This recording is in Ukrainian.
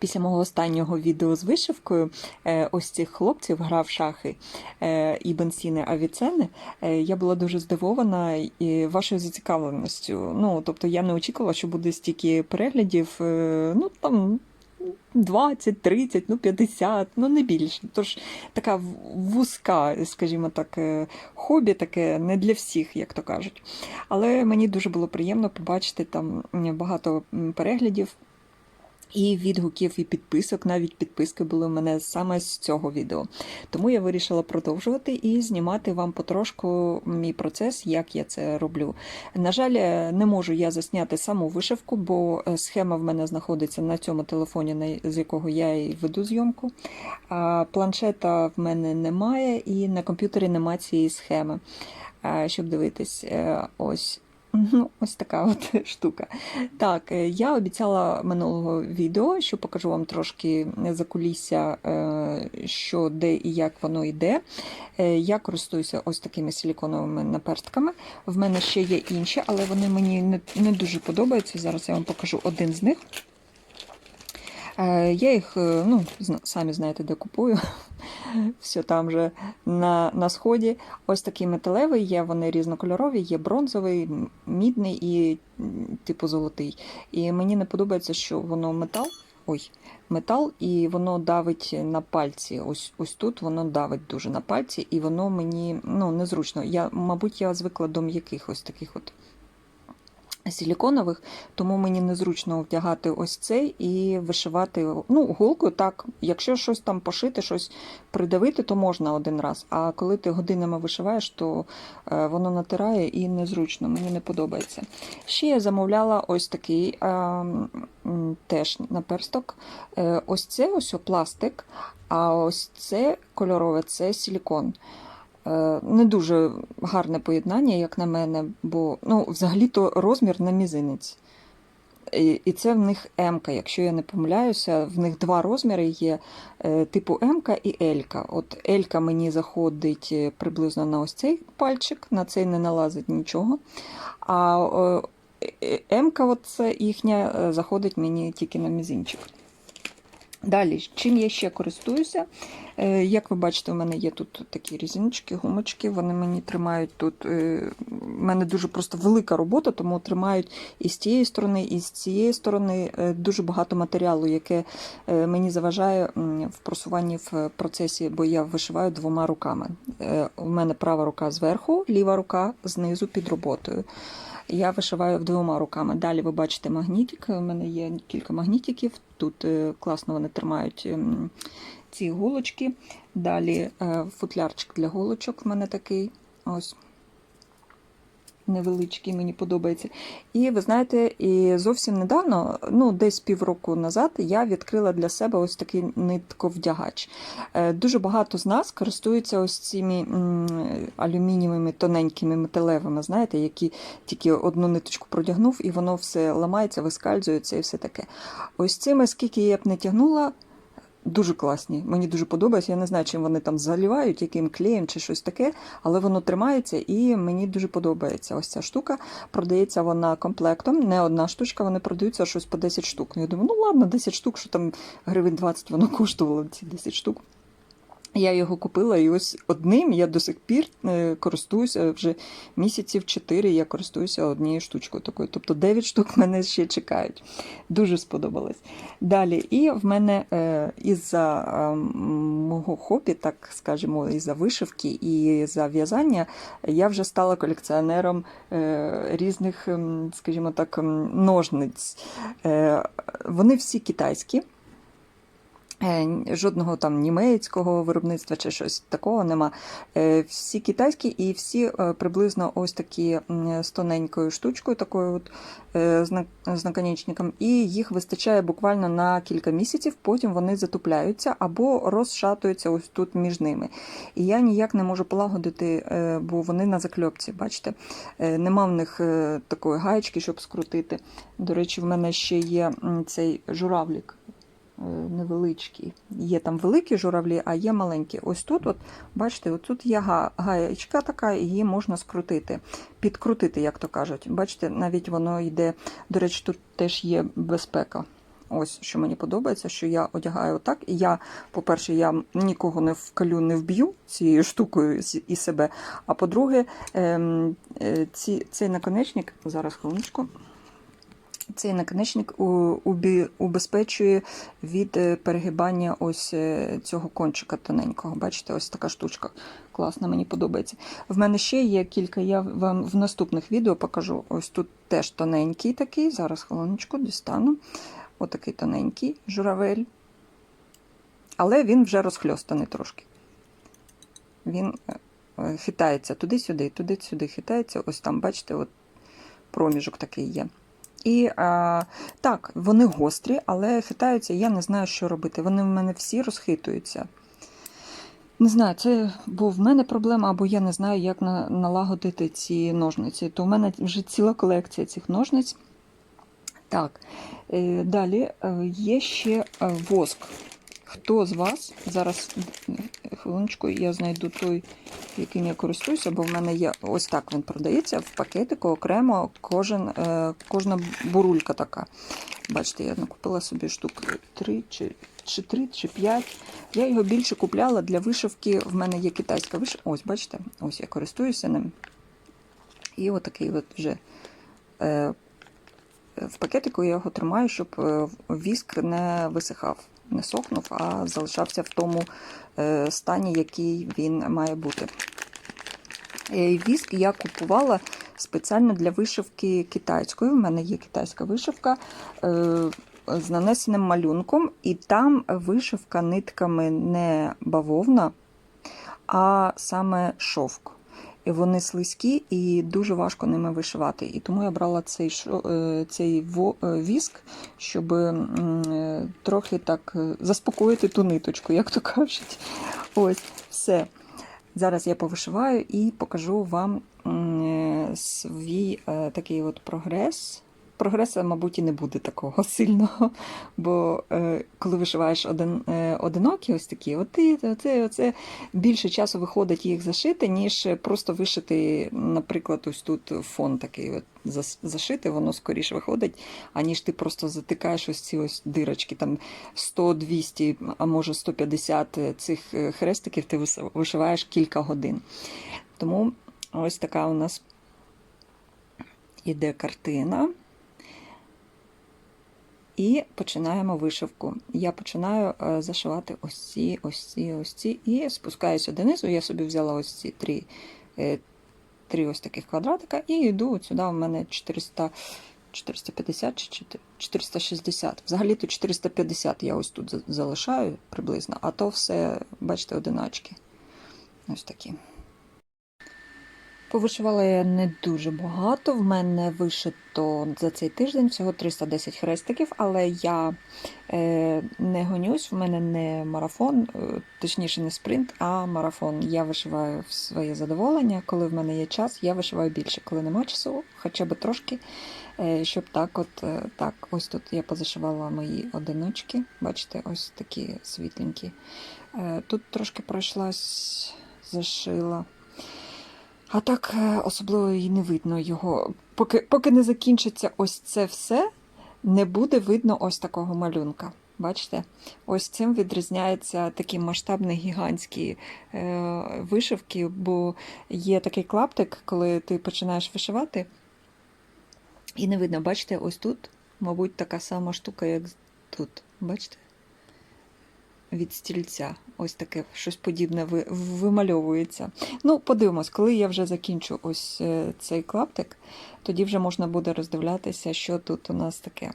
Після мого останнього відео з вишивкою е, ось цих хлопців грав шахи е, і бенсіни Авіцени. е, Я була дуже здивована вашою зацікавленістю. Ну, тобто я не очікувала, що буде стільки переглядів. Ну там 20, 30, ну 50, ну не більше. Тож така вузька, скажімо так, хобі, таке не для всіх, як то кажуть. Але мені дуже було приємно побачити там багато переглядів. І відгуків, і підписок, навіть підписки були у мене саме з цього відео. Тому я вирішила продовжувати і знімати вам потрошку мій процес, як я це роблю. На жаль, е, не можу я засняти саму вишивку, бо е, схема в мене знаходиться на цьому телефоні, з якого я і веду зйомку. Планшета в мене немає, і на комп'ютері немає цієї схеми. Щоб дивитись, е, ось. Ну, ось така от штука. Так, е, я обіцяла минулого відео, що покажу вам трошки закулісся, кулісся, що де і як воно йде. Е, Я користуюся ось такими силіконовими наперстками. В мене ще є інші, але вони мені не дуже подобаються. Зараз я вам покажу один з них. Е, Я їх, е, ну, самі знаєте, де купую. Все там же на, на сході. Ось такий металевий є, вони різнокольорові, є бронзовий, мідний і типу золотий. І мені не подобається, що воно метал. Ой, метал, і воно давить на пальці. Ось ось тут воно давить дуже на пальці, і воно мені ну, незручно. Я, мабуть, я звикла до м'яких ось таких от силіконових, тому мені незручно вдягати ось цей і вишивати ну, голкою. Так, якщо щось там пошити, щось придавити, то можна один раз. А коли ти годинами вишиваєш, то е, воно натирає і незручно, мені не подобається. Ще я замовляла ось такий е, м, теж наперсток. Е, ось це ось пластик, а ось це кольорове це силікон. Е, Не дуже гарне поєднання, як на мене, бо ну, взагалі-то розмір на мізинець. І і це в них М, якщо я не помиляюся, в них два розміри є е, типу М і Л. От Л мені заходить е, приблизно на ось цей пальчик, на цей не налазить нічого. А М, це їхня, заходить мені тільки на мізинчик. Далі, чим я ще користуюся? Е, Як ви бачите, у мене є тут такі різиночки, гумочки. Вони мені тримають тут. е, У мене дуже просто велика робота, тому тримають і з тієї сторони, і з цієї сторони е, дуже багато матеріалу, яке мені заважає в просуванні в процесі, бо я вишиваю двома руками. У мене права рука зверху, ліва рука знизу під роботою. Я вишиваю двома руками. Далі ви бачите магнітик. У мене є кілька магнітиків. Тут е, класно вони тримають ем, ці голочки. Далі е, футлярчик для голочок в мене такий. Ось. Невеличкий, мені подобається. І ви знаєте, і зовсім недавно, ну десь півроку назад, я відкрила для себе ось такий нитковдягач. Е, Дуже багато з нас користуються ось цими алюмінієвими тоненькими металевими, знаєте, які тільки одну ниточку продягнув, і воно все ламається, вискальзується і все таке. Ось цими, скільки я б не тягнула. Дуже класні, мені дуже подобається. Я не знаю, чим вони там заливають, яким клеєм чи щось таке, але воно тримається і мені дуже подобається. Ось ця штука. Продається вона комплектом. Не одна штучка, вони продаються щось по 10 штук. Ну, я думаю, ну ладно, 10 штук, що там гривень 20 воно коштувало ці 10 штук. Я його купила, і ось одним я до сих пір е, користуюся вже місяців 4 я користуюся однією штучкою такою. Тобто 9 штук мене ще чекають. Дуже сподобалось. Далі, і в мене е, із-за е, мого хобі, так скажімо, із-за вишивки і за в'язання, я вже стала колекціонером е, різних, скажімо так, ножниць. Е, вони всі китайські. Е, Жодного там німецького виробництва чи щось такого нема. Е, Всі китайські і всі е, приблизно ось такі з тоненькою штучкою, такою от з наконечником, і їх вистачає буквально на кілька місяців, потім вони затупляються або розшатуються ось тут між ними. І я ніяк не можу полагодити, бо вони на закльопці, бачите, нема в них такої гаєчки, щоб скрутити. До речі, в мене ще є цей журавлік е, невеличкий. Є там великі журавлі, а є маленькі. Ось тут, от, бачите, от тут є га- гаєчка така, її можна скрутити, підкрутити, як то кажуть. Бачите, навіть воно йде. До речі, тут теж є безпека. ось що мені подобається, що я одягаю так. І я, по-перше, я нікого не вкалю, не вб'ю цією штукою і себе. А по-друге, ем, е, ці, цей наконечник, зараз хвилиночку. Цей наконечник убезпечує від е, перегибання ось е, цього кончика тоненького. Бачите, ось така штучка. Класна, мені подобається. В мене ще є кілька, я вам в наступних відео покажу. Ось тут теж тоненький такий. Зараз хвилиночку дістану. Отакий тоненький журавель. Але він вже розхльостаний трошки. Він е, хитається туди-сюди, туди-сюди хитається. Ось там, бачите, от проміжок такий є. І а, так, вони гострі, але хитаються, я не знаю, що робити. Вони в мене всі розхитуються. Не знаю, це бо в мене проблема, або я не знаю, як на, налагодити ці ножниці. То в мене вже ціла колекція цих ножниць. Так, е, далі е, є ще е, воск. Хто з вас зараз е, хвилиночку, я знайду той, яким я користуюся, бо в мене є ось так він продається в пакетику окремо кожен, е, кожна бурулька така. Бачите, я накупила собі штук 3 чи, чи 3, чи 5. Я його більше купляла для вишивки. В мене є китайська вишивка. Ось, бачите, ось я користуюся ним. І отакий от вже е, в пакетику я його тримаю, щоб е, віск не висихав, не сохнув, а залишався в тому е, стані, який він має бути. Е, Віск я купувала спеціально для вишивки китайської. У мене є китайська вишивка е, з нанесеним малюнком, і там вишивка нитками не бавовна, а саме шовк. Вони слизькі і дуже важко ними вишивати. І тому я брала цей е, цей е, віск, щоб е, трохи так заспокоїти ту ниточку, як то кажуть. Ось, все. Зараз я повишиваю і покажу вам свій такий от прогрес. Прогресу, мабуть, і не буде такого сильного, бо е, коли вишиваєш один, е, одинокі, ось такі, оти, оце, оце більше часу виходить їх зашити, ніж просто вишити, наприклад, ось тут фон такий от зашити, воно скоріше виходить, аніж ти просто затикаєш ось ці ось дирочки, там 100, 200, а може 150 цих е, хрестиків ти вишиваєш кілька годин. Тому ось така у нас іде картина. І починаємо вишивку. Я починаю е, зашивати ось ці, ось ці, ось ці. І спускаюся донизу. Я собі взяла ось ці три, е, три ось таких квадратика і йду сюди. У мене 400, 450 чи 460. Взагалі то 450 я ось тут залишаю приблизно, а то все, бачите, одиначки. Ось такі. Повишивала я не дуже багато. В мене вишито за цей тиждень всього 310 хрестиків, але я е, не гонюсь, в мене не марафон, е, точніше не спринт, а марафон. Я вишиваю в своє задоволення. Коли в мене є час, я вишиваю більше. Коли нема часу, хоча б трошки, е, щоб так, от е, так, ось тут я позашивала мої одиночки. Бачите, ось такі світленькі. Е, тут трошки пройшлась, зашила. А так е, особливо і не видно його. Поки, поки не закінчиться ось це все, не буде видно ось такого малюнка. Бачите? Ось цим відрізняються такі масштабні гігантські е, вишивки, бо є такий клаптик, коли ти починаєш вишивати, і не видно, бачите, ось тут, мабуть, така сама штука, як тут. Бачите? Від стільця. Ось таке щось подібне ви- вимальовується. Ну, подивимось, коли я вже закінчу ось е, цей клаптик, тоді вже можна буде роздивлятися, що тут у нас таке.